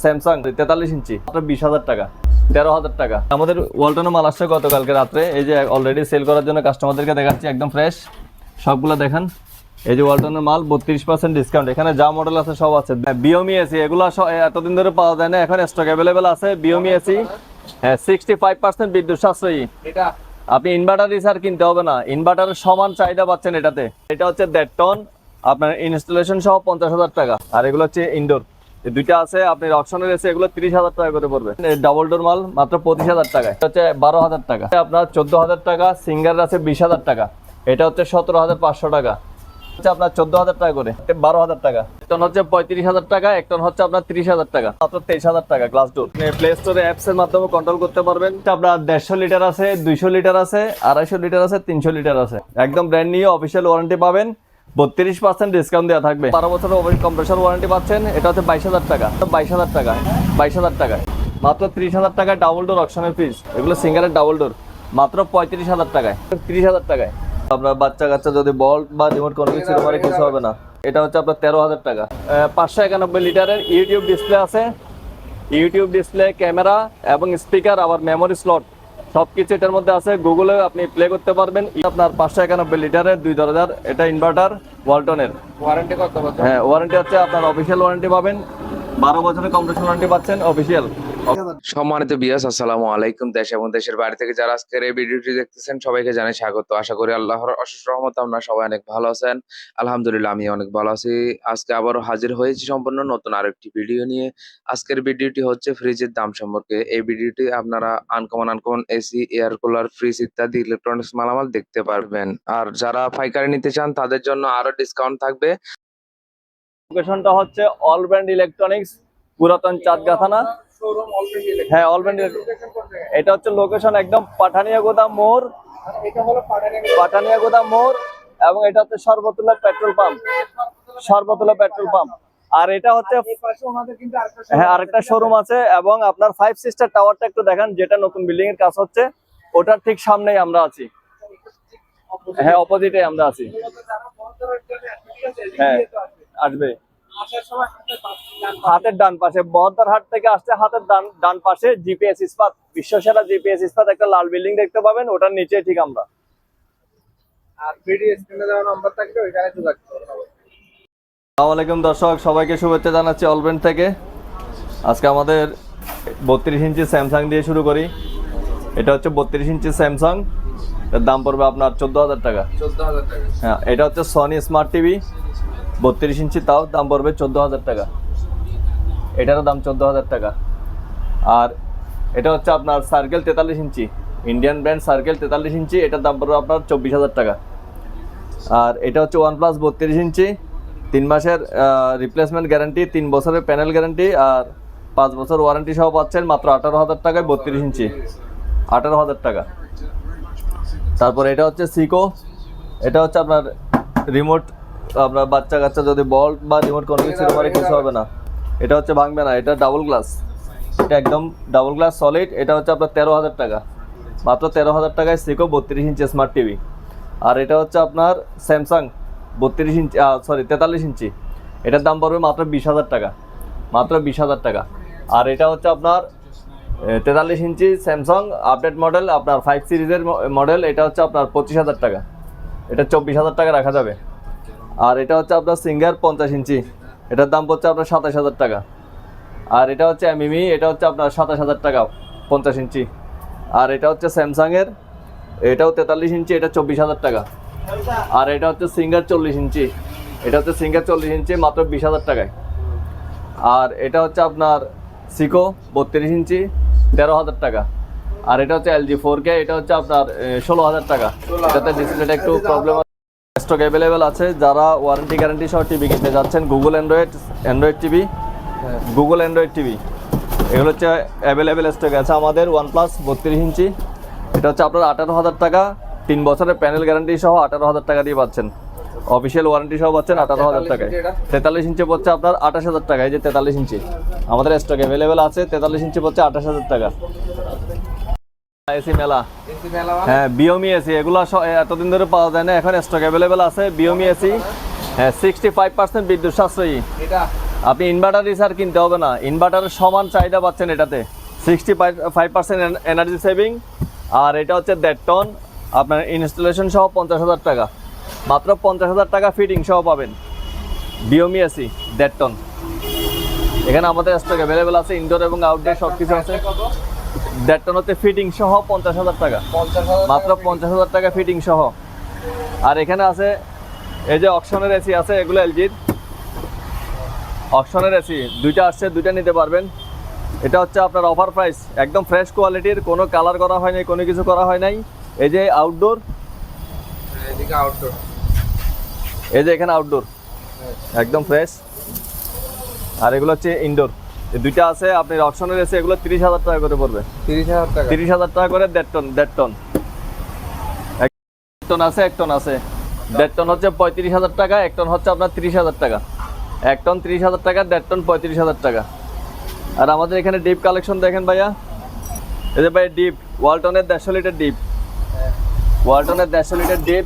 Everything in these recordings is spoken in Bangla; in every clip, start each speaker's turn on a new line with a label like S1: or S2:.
S1: স্যামসাং তেতাল্লিশ ইঞ্চি বিশ হাজার টাকা তেরো হাজার টাকা। আমাদের ওয়ালটনের মাল আসছে গতকালকে রাত্রে এই যে অলরেডি সেল করার জন্য কাস্টমারদেরকে দেখাচ্ছি একদম ফ্রেশ সবগুলো দেখান এই যে ওয়ালটনের মাল বত্রিশ পার্সেন্ট ডিসকাউন্ট এখানে যা মডেল আছে সব আছে। বিওমি এসি এগুলো এতদিন ধরে পাওয়া যায় না এখন স্টক অ্যাভেলেবেল আছে। বিওমি এসি হ্যাঁ সিক্সটি ফাইভ পার্সেন্ট বিদ্যুৎ সাশ্রয়ী। আপনি ইনভার্টার রিসার কিনতে হবে না। ইনভার্টারের সমান চাহিদা পাচ্ছেন এটাতে। এটা হচ্ছে দেড় টন আপনার ইনস্টলেশন সহ পঞ্চাশ হাজার টাকা। আর এগুলো হচ্ছে ইনডোর দুইটা আছে, আপনি অপশনের এসে এগুলো তিরিশ হাজার টাকা করে পড়বে। ডাবল ডোর মাল, মাত্র পঁচিশ হাজার টাকা। এটা হচ্ছে বারো হাজার টাকা। আপনার চোদ্দ হাজার টাকা সিঙ্গার আছে বিশ হাজার টাকা। এটা হচ্ছে সতেরো হাজার পাঁচশো টাকা। হচ্ছে আপনার চোদ্দ হাজার টাকা করে। বারো হাজার টাকা। টন হচ্ছে পঁয়ত্রিশ হাজার টাকা, এক টন হচ্ছে আপনার তিরিশ হাজার টাকা। মাত্র তেইশ হাজার টাকা গ্লাস ডোর প্লে স্টোরে অ্যাপস এর মাধ্যমে কন্ট্রোল করতে পারবেন। আপনার দেড়শো লিটার আছে, দুইশো লিটার আছে, আড়াইশো লিটার আছে, তিনশো লিটার আছে। একদম ব্র্যান্ড নিয়ে অফিসিয়াল ওয়ারেন্টি পাবেন। বত্রিশ পার্সেন্ট ডিসকাউন্ট দেওয়া থাকবে। বারো কম্প্রেসর ওয়ারেন্টি পাচ্ছেন, এটা হচ্ছে বাইশ হাজার টাকা। বাইশ হাজার টাকা, বাইশ হাজার মাত্র ত্রিশ হাজার ডাবল ডোর এগুলো সিঙ্গারের ডাবল ডোর মাত্র পঁয়ত্রিশ হাজার টাকায়। ত্রিশ হাজার টাকায়। আপনার বাচ্চা কাচ্চা যদি বল বা রিমোট কোনো মানে কিছু হবে না, এটা হচ্ছে আপনার তেরো হাজার টাকা। পাঁচশো একানব্বই লিটারের ইউটিউব ডিসপ্লে আছে। ইউটিউব ডিসপ্লে ক্যামেরা এবং স্পিকার আবার মেমোরি স্লট সব কিছু এটার মধ্যে আছে। গুগলে আপনি প্লে করতে পারবেন। আপনার পাঁচশো একানব্বই লিটারের দুই দরজার। এটা ইনভার্টার ওয়ালটনের
S2: ওয়ারেন্টি কত
S1: হ্যাঁ ওয়ারেন্টি হচ্ছে আপনার অফিসিয়াল ওয়ারেন্টি পাবেন। বারো বছরের কম্পিটিশন ওয়ারেন্টি পাচ্ছেন অফিসিয়াল
S3: সম্মানিত বিয়াস আসসালামু আলাইকুম দেশ এবং দেশের বাইরে থেকে যারা আজকের এই ভিডিওটি দেখতেছেন, সবাইকে জানাই স্বাগত। আশা করি আল্লাহর অশেষ রহমত আপনারা সবাই অনেক ভালো আছেন। আলহামদুলিল্লাহ আমি অনেক ভালো আছি। আজকে আবারও হাজির হয়েছি সম্পূর্ণ নতুন আরেকটি ভিডিও নিয়ে। আজকের ভিডিওটি হচ্ছে ফ্রিজের দাম সম্পর্কে। এই ভিডিওটি আপনারা uncommon uncommon AC air cooler fridge ইত্যাদি ইলেকট্রনিক্স মালামাল দেখতে পারবেন। আর যারা পাইকারি নিতে চান, তাদের জন্য আরও ডিসকাউন্ট থাকবে।
S1: লোকেশনটা হচ্ছে অল ব্র্যান্ড ইলেকট্রনিক্স পুরাতন
S2: শোরুম অলরেডি
S1: হ্যাঁ অল ব্র্যান্ড এটা হচ্ছে লোকেশন একদম পাঠানিয়া গোদাম মোড়।
S2: এটা
S1: পাঠানিয়া গোদাম। মোড় এবং এটা হচ্ছে Sarbatulla petrol pump. Sarbatulla petrol pump. আর এটা হচ্ছে হ্যাঁ আরেকটা শোরুম আছে এবং আপনার ফাইভ সিস্টার টাওয়ারটা একটু দেখেন যেটা নতুন বিল্ডিং এর কাজ হচ্ছে। ওটার ঠিক সামনেই আমরা আছি। হ্যাঁ অপোজিটে আমরা আছে। হ্যাঁ
S2: আসবে।
S1: হাতের ডান পাশে। বহদ্দার হাট থেকে আসতে হাতের ডান ডান পাশে জিপিএস ইস্পাত বিশ্বসেরা জিপিএস ইস্পাত একটা লাল বিল্ডিং দেখতে পাবেন ওটার নিচে ঠিক আমরা। আলাইকুম দর্শক সবাইকে শুভেচ্ছা জানাচ্ছি অলব্রেন্ড থেকে। আজকে আমাদের বত্রিশ ইঞ্চি স্যামসাং দিয়ে শুরু করি। এটা হচ্ছে বত্রিশ ইঞ্চি স্যামসাং। এর দাম পড়বে আপনার চোদ্দ হাজার টাকা।
S2: চোদ্দ হাজার টাকা।
S1: হ্যাঁ এটা হচ্ছে সনি স্মার্ট টিভি বত্রিশ ইঞ্চি, তাও দাম পড়বে চোদ্দ হাজার টাকা। এটারও দাম চোদ্দ হাজার টাকা। আর এটা হচ্ছে আপনার সার্কেল তেতাল্লিশ ইঞ্চি ইন্ডিয়ান ব্র্যান্ড সার্কেল তেতাল্লিশ ইঞ্চি, এটার দাম পড়বে আপনার চব্বিশ হাজার টাকা। আর এটা হচ্ছে ওয়ান প্লাস বত্রিশ ইঞ্চি, তিন মাসের রিপ্লেসমেন্ট গ্যারান্টি তিন বছরের প্যানেল গ্যারান্টি আর পাঁচ বছর ওয়ারেন্টি সহ পাচ্ছেন মাত্র আঠারো হাজার টাকায় বত্রিশ ইঞ্চি। আঠারো হাজার টাকা। তারপর এটা হচ্ছে সিকো এটা হচ্ছে আপনার রিমোট আপনার বাচ্চা কাচ্চা যদি বল বা রিমোট কোনো কিছু মানে কিছু হবে না, এটা হচ্ছে ভাঙবে না, এটা ডাবল গ্লাস এটা একদম ডাবল গ্লাস সলিড এটা হচ্ছে আপনার তেরো হাজার টাকা। মাত্র তেরো হাজার টাকায় সিকো বত্রিশ ইঞ্চি স্মার্ট টিভি আর এটা হচ্ছে আপনার স্যামসাং বত্রিশ ইঞ্চি সরি তেতাল্লিশ ইঞ্চি। এটার দাম পড়বে মাত্র বিশ হাজার টাকা। মাত্র বিশ হাজার টাকা। আর এটা হচ্ছে আপনার তেতাল্লিশ ইঞ্চি স্যামসাং আপডেট মডেল আপনার ফাইভ সিরিজের মডেল এটা হচ্ছে আপনার পঁচিশ হাজার টাকা। এটা চব্বিশ হাজার টাকা রাখা যাবে। আর এটা হচ্ছে আপনার সিঙ্গার পঞ্চাশ ইঞ্চি। এটার দাম পড়ছে আপনার সাতাশ হাজার টাকা। আর এটা হচ্ছে এমএমই, এটা হচ্ছে আপনার সাতাশ হাজার টাকা, পঞ্চাশ ইঞ্চি। আর এটা হচ্ছে স্যামসাংয়ের, এটাও তেতাল্লিশ ইঞ্চি, এটা চব্বিশ হাজার টাকা। আর এটা হচ্ছে সিঙ্গার চল্লিশ ইঞ্চি। এটা হচ্ছে সিঙ্গার চল্লিশ ইঞ্চি, মাত্র বিশ হাজার টাকায়। আর এটা হচ্ছে আপনার সিকো, বত্রিশ ইঞ্চি, তেরো হাজার টাকা। আর এটা হচ্ছে এলজি ফোর কে, এটা হচ্ছে আপনার ষোলো হাজার টাকা। এটাতে ডিসপ্লেটা একটু প্রবলেম স্টক অ্যাভেলেবেল আছে যারা ওয়ারেন্টি গ্যারান্টি সহ টিভি কিনতে যাচ্ছেন Google Android Android TV Google Android TV এগুলো হচ্ছে অ্যাভেলেবেল স্টক আছে আমাদের ওয়ান প্লাস বত্রিশ ইঞ্চি এটা হচ্ছে আপনার আঠারো হাজার টাকা তিন বছরের প্যানেল গ্যারান্টি সহ আঠারো হাজার টাকা দিয়ে পাচ্ছেন। অফিসিয়াল ওয়ারেন্টি সহ পাচ্ছেন আঠারো হাজার টাকায়। তেতাল্লিশ ইঞ্চি পড়ছে আপনার আঠাশ হাজার টাকা এই যে তেতাল্লিশ ইঞ্চি। আমাদের স্টক অ্যাভেলেবেল আছে তেতাল্লিশ ইঞ্চি পড়ছে আঠাশ হাজার টাকা। এসি মেলা।
S2: এসি মেলা
S1: হ্যাঁ বিওমি এসি এগুলো এতদিন ধরে পাওয়া যায় না এখন স্টক অ্যাভেলেবেল আছে বিওমি এসি। হ্যাঁ সিক্সটি ফাইভ পার্সেন্ট বিদ্যুৎ সাশ্রয়ী।
S2: এটা?
S1: আপনি ইনভার্টার রিসার কিনতে হবে না ইনভার্টারের সমান চাহিদা পাচ্ছেন এটাতে। Sixty five percent energy saving আর এটা হচ্ছে দেড় টন আপনার ইনস্টলেশন সহ পঞ্চাশ হাজার টাকা। মাত্র পঞ্চাশ হাজার টাকা ফিটিং সহ পাবেন। বিওমি এসি দেড় টন এখানে আমাদের স্টক অ্যাভেলেবেল আছে ইনডোর এবং আউটডোর সব কিছু আছে দেড় টন হচ্ছে ফিটিং সহ পঞ্চাশ হাজার টাকা মাত্র পঞ্চাশ হাজার টাকা ফিটিং সহ। আর এখানে আছে এই যে অকশনের এসি আছে এগুলো এলজির অকশনের এসি দুইটা আসছে দুইটা নিতে পারবেন। এটা হচ্ছে আপনার অফার প্রাইস একদম ফ্রেশ কোয়ালিটির কোনো কালার করা হয় নাই কোনো কিছু করা হয় নাই। এই যে আউটডোর
S2: আউটডোর
S1: এই যে এখানে আউটডোর একদম ফ্রেশ আর এগুলো হচ্ছে ইনডোর দুইটা আছে আপনি অপশনের এসে এগুলো তিরিশ হাজার টাকা করে পড়বে।
S2: তিরিশ হাজার টাকা?
S1: তিরিশ হাজার টাকা করে দেড় টন দেড় টন। এক টন আছে এক টন আছে। দেড় টন হচ্ছে পঁয়ত্রিশ হাজার টাকা এক টন হচ্ছে আপনার তিরিশ হাজার টাকা। এক টন তিরিশ হাজার টাকা দেড় টন পঁয়ত্রিশ হাজার টাকা। আর আমাদের এখানে ডিপ কালেকশন দেখেন ভাইয়া। এই যে ভাই ডিপ ওয়ালটনের দেড়শো লিটার ডিপ। ওয়ালটনের দেড়শো লিটার ডিপ।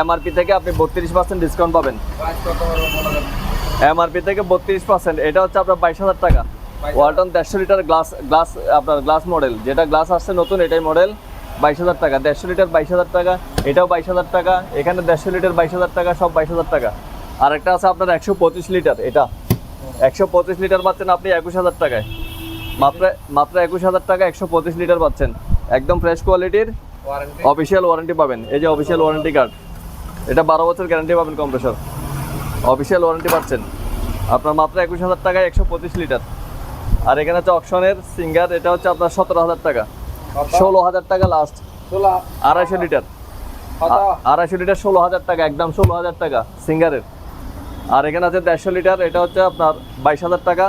S1: এমআরপি থেকে আপনি বত্রিশ পার্সেন্ট ডিসকাউন্ট পাবেন। এমআরপি থেকে বত্রিশ পার্সেন্ট এটা হচ্ছে আপনার বাইশ হাজার টাকা। ওয়ালটন দেড়শো লিটার গ্লাস গ্লাস আপনার গ্লাস মডেল যেটা গ্লাস আসছে নতুন এটাই মডেল বাইশ হাজার টাকা দেড়শো লিটার বাইশ হাজার টাকা এটাও বাইশ হাজার টাকা এখানে দেড়শো লিটার বাইশ হাজার টাকা সব বাইশ হাজার টাকা। আর একটা আছে আপনার একশো পঁচিশ লিটার এটা। একশো পঁচিশ লিটার পাচ্ছেন আপনি একুশ হাজার টাকায়। মাত্র মাত্র একুশ হাজার টাকা একশো পঁচিশ লিটার পাচ্ছেন। একদম ফ্রেশ কোয়ালিটির অফিসিয়াল ওয়ারেন্টি পাবেন। এই যে অফিসিয়াল ওয়ারেন্টি কার্ড এটা বারো বছর গ্যারান্টি পাবেন কম্প্রেসর অফিসিয়াল ওয়ারেন্টি পাচ্ছেন। আপনার মাত্র একুশ হাজার টাকায় একশো পঁচিশ লিটার। আর এখানে হচ্ছে অপশনের সিঙ্গার এটা হচ্ছে আপনার সতেরো হাজার টাকা। ষোলো হাজার টাকা লাস্ট আড়াইশো লিটার। আড়াইশো লিটার ষোলো হাজার টাকা একদম ষোলো হাজার টাকা সিঙ্গারের। আর এখানে আছে দেড়শো লিটার এটা হচ্ছে আপনার বাইশ হাজার টাকা।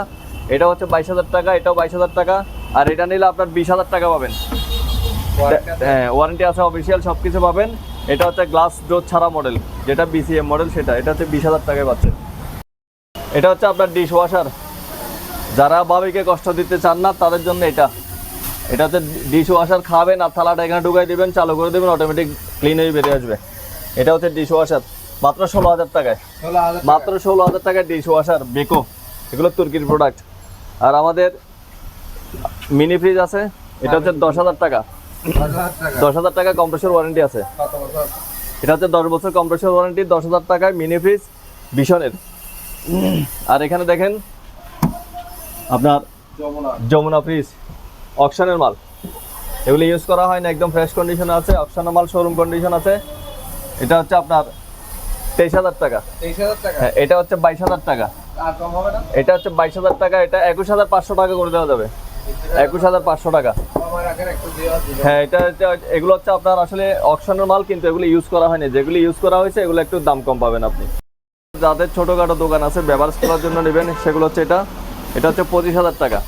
S1: এটা হচ্ছে বাইশ হাজার টাকা এটাও বাইশ হাজার টাকা। আর এটা নিলে আপনার বিশ হাজার টাকা পাবেন। হ্যাঁ ওয়ারেন্টি আছে অফিসিয়াল সব কিছু পাবেন। এটা হচ্ছে গ্লাস ডোর ছাড়া মডেল যেটা বিসিএম মডেল সেটা এটা হচ্ছে বিশ হাজার টাকায় পাচ্ছে। এটা হচ্ছে আপনার ডিশ ওয়াশার যারা বাবিকে কষ্ট দিতে চান না তাদের জন্য এটা। এটা হচ্ছে ডিশ ওয়াশার খাবেন আর থালাটা এখানে ঢুকাই দেবেন চালু করে দেবেন অটোমেটিক ক্লিন হয়ে বেরিয়ে আসবে। এটা হচ্ছে ডিশ ওয়াশার মাত্র ষোলো হাজার টাকায়। মাত্র ষোলো হাজার টাকায় ডিশ ওয়াশার বেকো এগুলো তুর্কির প্রোডাক্ট আর আমাদের মিনি ফ্রিজ আছে এটা হচ্ছে দশ হাজার টাকা।
S2: দশ হাজার টাকা।
S1: কম্প্রেসর ওয়ারেন্টি আছে। এটা হচ্ছে দশ বছর কম্প্রেসর ওয়ারেন্টি দশ হাজার টাকায় মিনি ফ্রিজ ভীষণের। আর এখানে দেখেন আপনার
S2: যমুনা
S1: ফ্রিজ অকশনের মাল। এগুলো ইউজ করা হয় না একদম ফ্রেশ কন্ডিশন আছে অকশনের মাল শোরুম কন্ডিশন আছে। এটা হচ্ছে আপনার তেইশ হাজার টাকা। হ্যাঁ এটা হচ্ছে বাইশ হাজার টাকা। এটা হচ্ছে বাইশ হাজার টাকা এটা একুশ হাজার পাঁচশো টাকা করে দেওয়া যাবে। একুশ হাজার পাঁচশো টাকা। হ্যাঁ এটা এগুলো হচ্ছে আপনার আসলে অকশনের মাল কিন্তু এগুলো ইউজ করা হয়নি। যেগুলো ইউজ করা হয়েছে এগুলো একটু দাম কম পাবেন আপনি। যাদের ছোটোখাটো দোকান আছে ব্যবহার করার জন্য নেবেন সেগুলো হচ্ছে এটা। এটা হচ্ছে পঁচিশ হাজার টাকা।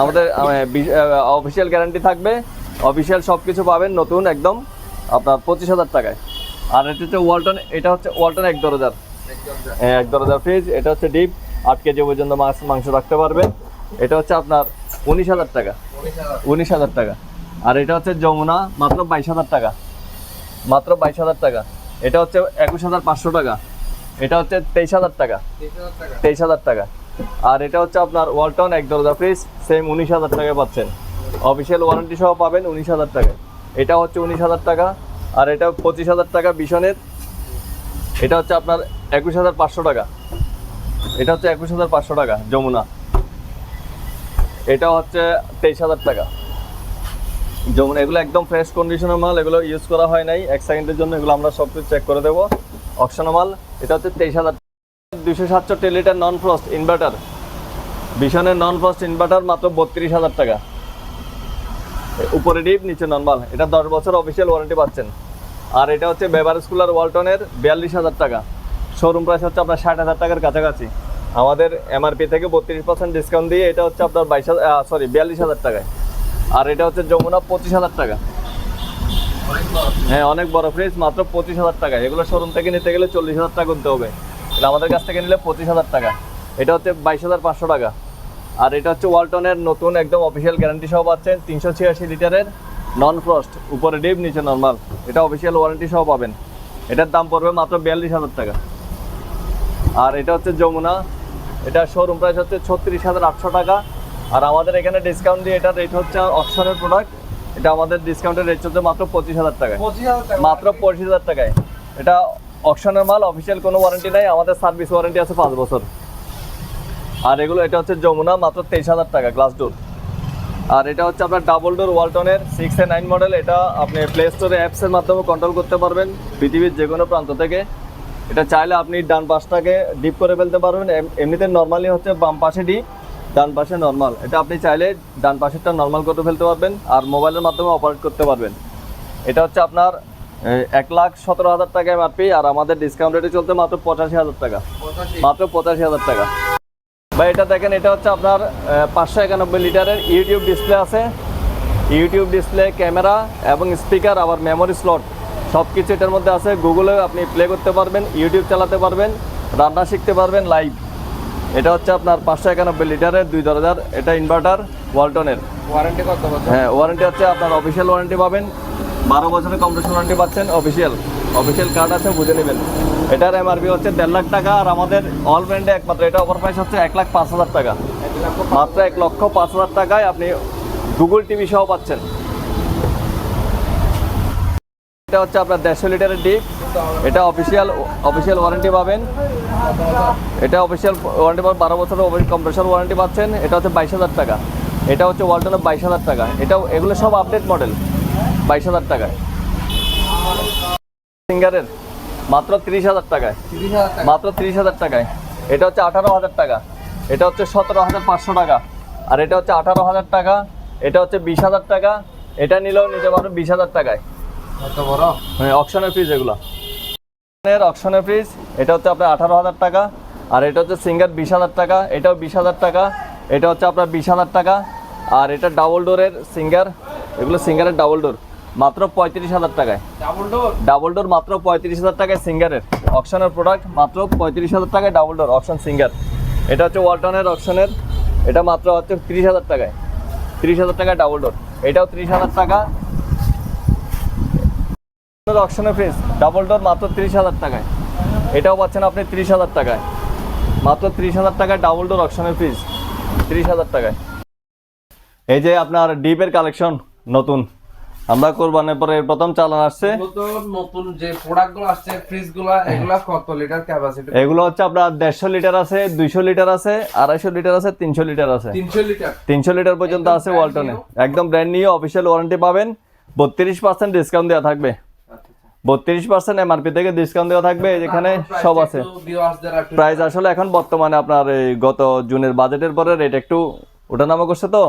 S1: আমাদের অফিসিয়াল গ্যারান্টি থাকবে। অফিসিয়াল সব কিছু পাবেন নতুন একদম আপনার পঁচিশ হাজার টাকায়। আর এটা হচ্ছে ওয়ালটন এটা হচ্ছে ওয়ালটন এক দরজার। হ্যাঁ, এক দরজার ফ্রিজ এটা হচ্ছে ডিপ আট কেজি পর্যন্ত মাছ মাংস রাখতে পারবেন। এটা হচ্ছে আপনার উনিশ হাজার টাকা।
S2: উনিশ হাজার
S1: টাকা। আর এটা হচ্ছে যমুনা মাত্র বাইশ হাজার টাকা। মাত্র বাইশ হাজার টাকা। এটা হচ্ছে একুশ হাজার পাঁচশো টাকা। এটা হচ্ছে তেইশ হাজার টাকা।
S2: তেইশ হাজার টাকা।
S1: আর এটা হচ্ছে আপনার ওয়ালটন এক দরজা ফ্রিজ সেম উনিশ হাজার টাকা পাচ্ছেন। অফিসিয়াল ওয়ারেন্টি সহ পাবেন উনিশ হাজার টাকা এটা হচ্ছে উনিশ হাজার টাকা। আর এটা পঁচিশ হাজার টাকা বিশনের এটা হচ্ছে আপনার একুশ হাজার পাঁচশো টাকা। এটা হচ্ছে একুশ হাজার পাঁচশো টাকা যমুনা। এটা হচ্ছে তেইশ হাজার টাকা। যেমন, এগুলো একদম ফ্রেশ কন্ডিশনের মাল, এগুলো ইউজ করা হয় নাই। এক সেকেন্ডের জন্য এগুলো আমরা সব কিছু চেক করে দেবো। অকশনের মাল, এটা হচ্ছে তেইশ হাজার দুশো সাতষট্টি লিটার নন ফ্রস্ট ইনভার্টার বিশনের নন ফ্রস্ট ইনভার্টার মাত্র বত্রিশ হাজার টাকা। উপরে ডিপ নিচে নর্মাল এটা দশ বছর অফিসিয়াল ওয়ারেন্টি পাচ্ছেন। আর এটা হচ্ছে বেভারেজ কুলার ওয়ালটনের বিয়াল্লিশ হাজার টাকা। শোরুম প্রাইস হচ্ছে আপনার ষাট হাজার টাকার কাছাকাছি। আমাদের এমআরপি থেকে বত্রিশ পার্সেন্ট ডিসকাউন্ট দিয়ে এটা হচ্ছে আপনার বাইশ হাজার সরি বিয়াল্লিশ হাজার টাকায়। আর এটা হচ্ছে যমুনা পঁচিশ হাজার টাকা। হ্যাঁ অনেক বড় ফ্রিজ মাত্র পঁচিশ হাজার টাকা এগুলো শোরুম থেকে নিতে গেলে চল্লিশ হাজার টাকা গুনতে হবে। এটা আমাদের কাছ থেকে নিলে পঁচিশ হাজার টাকা। এটা হচ্ছে বাইশ হাজার পাঁচশো টাকা। আর এটা হচ্ছে ওয়ালটনের নতুন একদম অফিসিয়াল গ্যারান্টি সহ পাচ্ছেন তিনশো ছিয়াশি লিটারের নন ফ্রস্ট উপরে ডিপ নিচে নর্মাল এটা অফিসিয়াল ওয়ারেন্টি সহ পাবেন। এটার দাম পড়বে মাত্র বিয়াল্লিশ হাজার টাকা। আর এটা হচ্ছে যমুনা এটা শোরুম প্রাইস হচ্ছে ছত্রিশ হাজার আটশো টাকা। আর আমাদের এখানে ডিসকাউন্ট দিয়ে এটা রেট হচ্ছে অপশনের প্রোডাক্ট এটা আমাদের ডিসকাউন্টের রেট হচ্ছে মাত্র পঁচিশ হাজার টাকায়।
S2: টাকা।
S1: মাত্র পঁচিশ হাজার টাকায়। এটা অপশনের মাল অফিসিয়াল কোনো ওয়ারেন্টি নাই। আমাদের সার্ভিস ওয়ারেন্টি আছে পাঁচ বছর। আর এগুলো এটা হচ্ছে যমুনা মাত্র তেইশ হাজার টাকা গ্লাস ডোর আর এটা হচ্ছে আপনার ডাবল ডোর ওয়ালটনের সিক্স এ নাইন মডেল এটা আপনি প্লে স্টোরে অ্যাপসের মাধ্যমে কন্ট্রোল করতে পারবেন। পৃথিবীর যে কোনো প্রান্ত থেকে। এটা চাইলে আপনি ডান পাশটাকে ডিপ করে ফেলতে পারবেন। এম- এমনিতে নর্মালি হচ্ছে বাম পাশে ডিপ ডান পাশে নর্মাল এটা আপনি চাইলে ডান পাশেরটা নর্মাল করে ফেলতে পারবেন আর মোবাইলের মাধ্যমে অপারেট করতে পারবেন। এটা হচ্ছে আপনার এক লাখ সতেরো হাজার টাকা এমআরপি আর আমাদের ডিসকাউন্ট রেটে চলতে মাত্র পঁচাশি হাজার টাকা। মাত্র পঁচাশি হাজার টাকা। ভাই এটা দেখেন এটা হচ্ছে আপনার পাঁচশো একানব্বই লিটারের ইউটিউব ডিসপ্লে আছে। ইউটিউব ডিসপ্লে ক্যামেরা এবং স্পিকার আবার মেমোরি স্লট সব কিছু এটার মধ্যে আছে। গুগলে আপনি প্লে করতে পারবেন ইউটিউব চালাতে পারবেন রান্না শিখতে পারবেন লাইভ এটা হচ্ছে আপনার পাঁচশো একানব্বই লিটারের দুই দরজার এটা ইনভার্টার ওয়ালটনের
S2: ওয়ারেন্টি কত বছর?
S1: হ্যাঁ ওয়ারেন্টি হচ্ছে আপনার অফিসিয়াল ওয়ারেন্টি পাবেন। বারো বছরের কম্পিউটার ওয়ারেন্টি পাচ্ছেন অফিসিয়াল অফিসিয়াল কার্ড আছে বুঝে নেবেন। এটার এমআরপি হচ্ছে দেড় লাখ টাকা আর আমাদের অল ব্র্যান্ডে একমাত্র এটা অফার প্রাইস হচ্ছে এক লাখ পাঁচ হাজার টাকা। মাত্র এক লক্ষ পাঁচ হাজার টাকায় আপনি গুগল টিভি সহ পাচ্ছেন। এটা হচ্ছে আপনার দেড়শো লিটারের ডিপ। এটা অফিসিয়াল অফিসিয়াল ওয়ারেন্টি পাবেন। এটা অফিসিয়াল ওয়ারেন্টি পাবেন বারো বছরের কম্প্রেসর ওয়ারেন্টি পাচ্ছেন। এটা হচ্ছে বাইশ হাজার টাকা। এটা হচ্ছে ওয়ালটনের বাইশ হাজার টাকা। এটা এগুলো সব আপডেট মডেল বাইশ হাজার টাকায়। সিঙ্গারের মাত্র তিরিশ হাজার টাকায়। মাত্র তিরিশ হাজার টাকায়। এটা হচ্ছে আঠারো হাজার টাকা। এটা হচ্ছে সতেরো হাজার পাঁচশো টাকা। আর এটা হচ্ছে আঠারো হাজার টাকা। এটা হচ্ছে বিশ হাজার টাকা। এটা নিলেও নিতে পারবে বিশ হাজার টাকায়।
S2: কত বড়?
S1: মানে ফ্রিজ এগুলো। অপশনের ফ্রিজ এটা হচ্ছে আপনার আঠারো হাজার টাকা আর এটা হচ্ছে সিঙ্গার বিশ হাজার টাকা এটাও বিশ হাজার টাকা এটা হচ্ছে আপনার বিশ হাজার টাকা আর এটা ডাবল ডোরের সিঙ্গার এগুলো সিঙ্গারের ডাবল ডোর মাত্র পঁয়ত্রিশ হাজার টাকায়।
S2: ডাবল ডোর
S1: ডাবল ডোর মাত্র পঁয়ত্রিশ হাজার টাকায় সিঙ্গারের। অপশনের প্রোডাক্ট মাত্র পঁয়ত্রিশ হাজার টাকায় ডাবল ডোর অপশন সিঙ্গার। এটা হচ্ছে ওয়ালটনের অপশনের এটা মাত্র হচ্ছে তিরিশ হাজার টাকায়। তিরিশ হাজার টাকায় ডাবল ডোর এটাও তিরিশ হাজার টাকা অপশনের ফ্রিজ ডাবল ডোর মাত্র তিরিশ হাজার টাকায়। এটাও পাচ্ছেন আপনি তিরিশ হাজার টাকায়। মাত্র তিরিশ হাজার টাকায় ডাবল ডোর অপশনের ফ্রিজ তিরিশ হাজার টাকায়। এই যে আপনার ডিপের কালেকশন নতুন। আমরা কোরবানের পরে প্রথম চালান আসছে।
S2: নতুন যে প্রোডাক্টগুলো আসছে ফ্রিজগুলা এগুলা কত লিটার ক্যাপাসিটি
S1: এগুলো হচ্ছে আপনার দেড়শো লিটার আছে দুইশো লিটার আছে আড়াইশো লিটার আছে তিনশো লিটার আছে।
S2: তিনশো লিটার
S1: তিনশো লিটার পর্যন্ত আছে ওয়ালটনে একদম ব্র্যান্ড নিয়ে অফিসিয়াল ওয়ারেন্টি পাবেন। বত্রিশ পার্সেন্ট ডিসকাউন্ট দেওয়া থাকবে। বত্রিশ পার্সেন্ট এমআরপি থেকে ডিসকাউন্ট দেওয়া থাকবে যেখানে সব আছে। প্রাইস আসলে এখন বর্তমানে আপনার এই গত জুনের বাজেটের পরে রেট একটু ওঠানামা করছে তো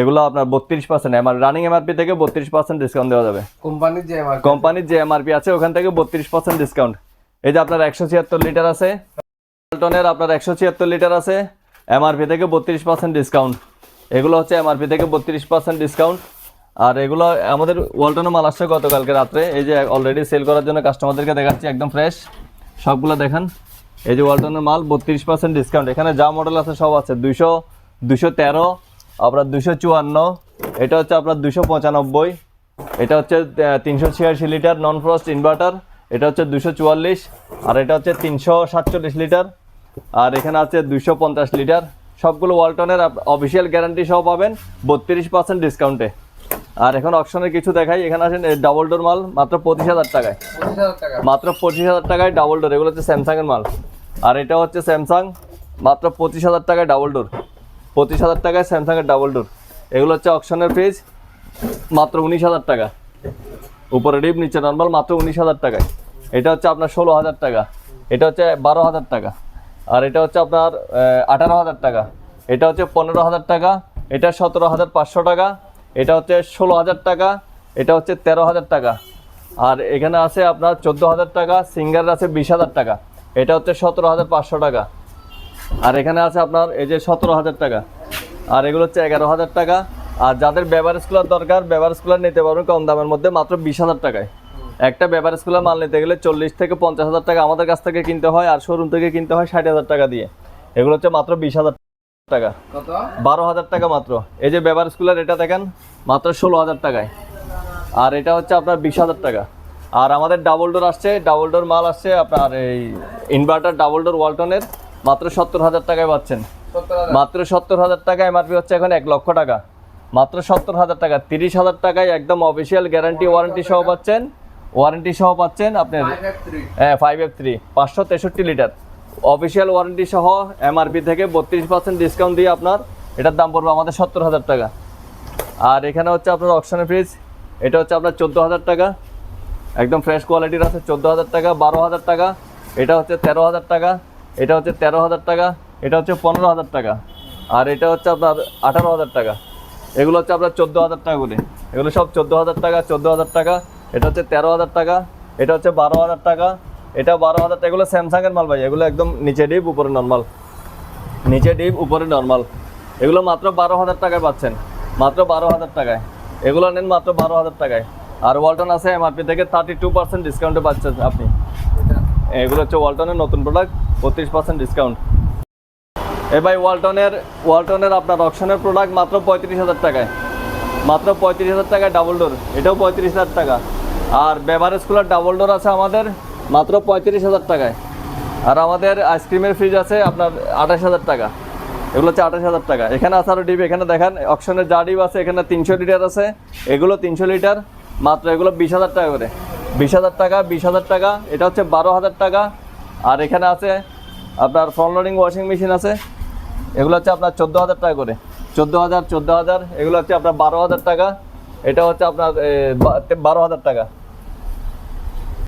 S1: এগুলো আপনার বত্রিশ পার্সেন্ট এমআর রানিং এমআরপি থেকে বত্রিশ পার্সেন্ট ডিসকাউন্ট দেওয়া যাবে।
S2: কোম্পানির যে
S1: কোম্পানির যে এমআরপি আছে ওখান থেকে বত্রিশ পার্সেন্ট ডিসকাউন্ট এই যে আপনার একশো ছিয়াত্তর লিটার আছে ওয়ালটনের আপনার একশো ছিয়াত্তর লিটার আছে এমআরপি থেকে বত্রিশ পার্সেন্ট ডিসকাউন্ট এগুলো হচ্ছে এমআরপি থেকে বত্রিশ পার্সেন্ট ডিসকাউন্ট আর এগুলো, আমাদের ওয়ালটনের মাল আসছে গতকালকে রাত্রে। এই যে অলরেডি সেল করার জন্য কাস্টমারদেরকে দেখাচ্ছি, একদম ফ্রেশ সবগুলো দেখান। এই যে ওয়ালটনের মাল, বত্রিশ পার্সেন্ট ডিসকাউন্ট এখানে যা মডেল আছে সব আছে। দুইশো দুশো তেরো, আপনার দুশো চুয়ান্ন, এটা হচ্ছে আপনার দুশো পঁচানব্বই, এটা হচ্ছে তিনশো ছিয়াশি লিটার নন ফ্রস্ট ইনভার্টার এটা হচ্ছে দুশো চুয়াল্লিশ, আর এটা হচ্ছে তিনশো সাতচল্লিশ লিটার আর এখানে আছে দুশো পঞ্চাশ লিটার সবগুলো ওয়ালটনের অফিসিয়াল গ্যারান্টি সহ পাবেন, বত্রিশ পার্সেন্ট ডিসকাউন্টে আর এখন অপশনের কিছু দেখাই। এখানে আছেন ডাবল ডোর মাল মাত্র পঁচিশ হাজার টাকায়। মাত্র পঁচিশ হাজার টাকায় ডাবল ডোর এগুলো হচ্ছে স্যামসাংয়ের মাল। আর এটা হচ্ছে স্যামসাং মাত্র পঁচিশ হাজার টাকায় ডাবল ডোর পঁচিশ হাজার টাকায় স্যামসাংয়ের ডাবল ডোর এগুলো হচ্ছে অপশনের ফ্রিজ মাত্র উনিশ হাজার টাকা। উপরে ডিপ নিচে নর্মাল মাত্র উনিশ হাজার টাকায়। এটা হচ্ছে আপনার ষোলো হাজার টাকা। এটা হচ্ছে বারো হাজার টাকা। আর এটা হচ্ছে আপনার আঠারো হাজার টাকা। এটা হচ্ছে পনেরো হাজার টাকা। এটা সতেরো হাজার পাঁচশো টাকা। এটা হচ্ছে ষোলো হাজার টাকা, এটা হচ্ছে তেরো হাজার টাকা। আর এখানে আছে আপনার চোদ্দ হাজার টাকা সিঙ্গার আছে বিশ হাজার টাকা। এটা হচ্ছে সতেরো হাজার পাঁচশো টাকা। আর এখানে আছে আপনার এই যে সতেরো হাজার টাকা। আর এগুলো হচ্ছে এগারো হাজার টাকা। আর যাদের বেভারেজ কুলার দরকার বেভারেজ কুলার নিতে পারবেন কম দামের মধ্যে মাত্র বিশ হাজার টাকায়। একটা বেভারেজ কুলার মাল নিতে গেলে চল্লিশ থেকে পঞ্চাশ হাজার টাকা আমাদের কাছ থেকে কিনতে হয়, আর শোরুম থেকে কিনতে হয় ষাট হাজার টাকা দিয়ে। এগুলো হচ্ছে মাত্র বিশ হাজার টাকা।
S2: কত?
S1: বারো হাজার টাকা মাত্র। এই যে বেভারেজ কুলার এটা দেখেন মাত্র ষোলো হাজার টাকায়। আর এটা হচ্ছে আপনার বিশ হাজার টাকা। আর আমাদের ডাবল ডোর আসছে ডাবল ডোর মাল আসছে আপনার এই ইনভার্টার ডাবল ডোর ওয়ালটনের মাত্র সত্তর হাজার টাকায় পাচ্ছেন। মাত্র সত্তর হাজার টাকা এমআরপি হচ্ছে এখন এক লক্ষ টাকা। মাত্র সত্তর হাজার টাকা তিরিশ হাজার টাকায় একদম অফিসিয়াল গ্যারান্টি ওয়ারেন্টি সহ পাচ্ছেন। ওয়ারেন্টি সহ পাচ্ছেন আপনার হ্যাঁ ফাইভ এফ থ্রি পাঁচশো তেষট্টি লিটার। অফিসিয়াল ওয়ারেন্টি সহ এমআরপি থেকে বত্রিশ পার্সেন্ট ডিসকাউন্ট দিয়ে আপনার এটার দাম পড়বে আমাদের সত্তর হাজার টাকা। আর এখানে হচ্ছে আপনার অপশনের ফ্রিজ এটা হচ্ছে আপনার চোদ্দ হাজার টাকা। একদম ফ্রেশ কোয়ালিটির আছে চোদ্দ হাজার টাকা, বারো হাজার টাকা, এটা হচ্ছে তেরো হাজার টাকা, এটা হচ্ছে তেরো হাজার টাকা, এটা হচ্ছে পনেরো হাজার টাকা, আর এটা হচ্ছে আপনার আঠারো হাজার টাকা। এগুলো হচ্ছে আপনার চোদ্দ হাজার টাকা এগুলো সব চোদ্দ হাজার টাকা, চোদ্দ হাজার টাকা, এটা হচ্ছে তেরো হাজার টাকা, এটা হচ্ছে বারো হাজার টাকা এটা বারো হাজার এগুলো স্যামসাংয়ের মাল ভাই, এগুলো একদম নিচে ডিপ উপরে নর্মাল নিচে ডিপ উপরে নর্মাল এগুলো মাত্র বারো হাজার টাকায় পাচ্ছেন। মাত্র বারো হাজার টাকায়। এগুলো নেন মাত্র বারো হাজার টাকায়। আর ওয়ালটন আছে এমআরপি থেকে থার্টি টু পার্সেন্ট ডিসকাউন্টে পাচ্ছেন আপনি। এগুলো হচ্ছে ওয়ালটনের নতুন প্রোডাক্ট বত্রিশ পার্সেন্ট ডিসকাউন্ট এ ভাই ওয়ালটনের ওয়ালটনের আপনার অপশনের প্রোডাক্ট মাত্র পঁয়ত্রিশ হাজার টাকায়। মাত্র পঁয়ত্রিশ হাজার টাকায় ডাবল ডোর এটাও পঁয়ত্রিশ হাজার টাকা। আর বেভারেজ কুলার ডাবল ডোর আছে আমাদের। মাত্র পঁয়ত্রিশ হাজার টাকায়। আর আমাদের আইসক্রিমের ফ্রিজ আছে আপনার আঠাশ হাজার টাকা। এগুলো হচ্ছে আঠাশ হাজার টাকা। এখানে আরও ডিপ, এখানে দেখেন অপশনের যা ডিপ আছে, এখানে তিনশো লিটার আছে। এগুলো তিনশো লিটার, মাত্র এগুলো বিশ হাজার টাকা করে। বিশ হাজার টাকা, বিশ হাজার টাকা, এটা হচ্ছে বারো হাজার টাকা। আর এখানে আছে আপনার ফ্রন্ট লোডিং ওয়াশিং মেশিন আছে। এগুলো হচ্ছে আপনার চোদ্দ হাজার টাকা করে। চোদ্দ হাজার চোদ্দ হাজার, এগুলো হচ্ছে আপনার বারো হাজার টাকা। এটা হচ্ছে আপনার বারো হাজার টাকা।